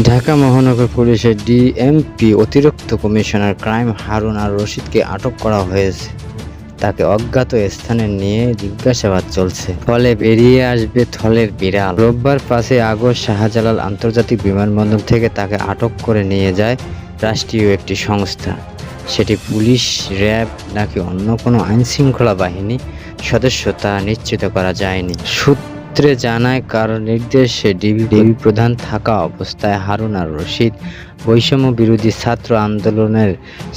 ঢাকা মহানগর পুলিশের ডিএমপি অতিরিক্ত কমিশনার ক্রাইম হারুন আর রশিদকে আটক করা হয়েছে। তাকে অজ্ঞাত স্থানে নিয়ে জিজ্ঞাসাবাদ চলছে। ফলে বেরিয়ে আসবে থলের বিড়াল। রোববার পাঁচই আগস্ট শাহজালাল আন্তর্জাতিক বিমানবন্দর থেকে তাকে আটক করে নিয়ে যায় রাষ্ট্রীয় একটি সংস্থা। সেটি পুলিশ, র্যাব নাকি অন্য কোনো আইনশৃঙ্খলা বাহিনী সদস্য তা নিশ্চিত করা যায়নি। সূত্রে জানায়, কারও নির্দেশে ডিবি প্রধান থাকা অবস্থায় হারুন আর রশিদ বৈষম্য বিরোধী ছাত্র আন্দোলনের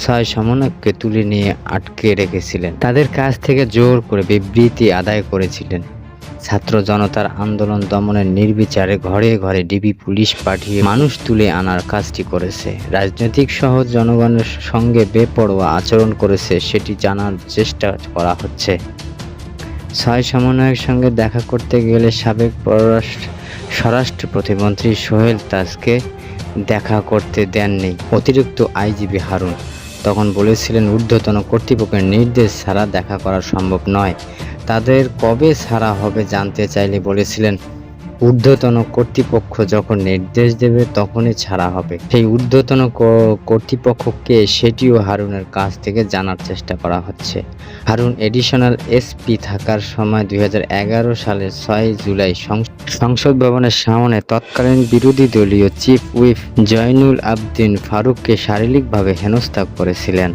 ছয় সমন্বয়ককে তুলে নিয়ে আটকে রেখেছিলেন। তাদের কাছ থেকে জোর করে বিবৃতি আদায় করেছিলেন। ছাত্র জনতার আন্দোলন দমনের নির্বিচারে ঘরে ঘরে ডিবি পুলিশ পাঠিয়ে মানুষ তুলে আনার কাজটি করেছে। রাজনৈতিক সহ জনগণের সঙ্গে বেপরোয়া আচরণ করেছে, সেটি জানার চেষ্টা করা হচ্ছে। ছয় সমন্বয়ের সঙ্গে দেখা করতে গেলে সাবেক পররাষ্ট্র, স্বরাষ্ট্র প্রতিমন্ত্রী সোহেল তাজকে দেখা করতে দেননি অতিরিক্ত আইজিবি হারুন। তখন বলেছিলেন, ঊর্ধ্বতন কর্তৃপক্ষের নির্দেশ ছাড়া দেখা করা সম্ভব নয়। তাদের কবে ছাড়া হবে জানতে চাইলে বলেছিলেন ঊর্ধ্বতন কর্তৃপক্ষ যখন নির্দেশ দেবে, তখনই ছাড়া হবে। সেই ঊর্ধ্বতন কর্তৃপক্ষকে সেটিও হারুনের কাছ থেকে জানার চেষ্টা করা হচ্ছে। হারুন এডিশনাল এসপি থাকার সময় দু হাজার এগারো সালের ছয় জুলাই সংসদ ভবনের সামনে তৎকালীন বিরোধী দলীয় চিফ হুইপ জয়নুল আবদিন ফারুককে শারীরিকভাবে হেনস্থা করেছিলেন।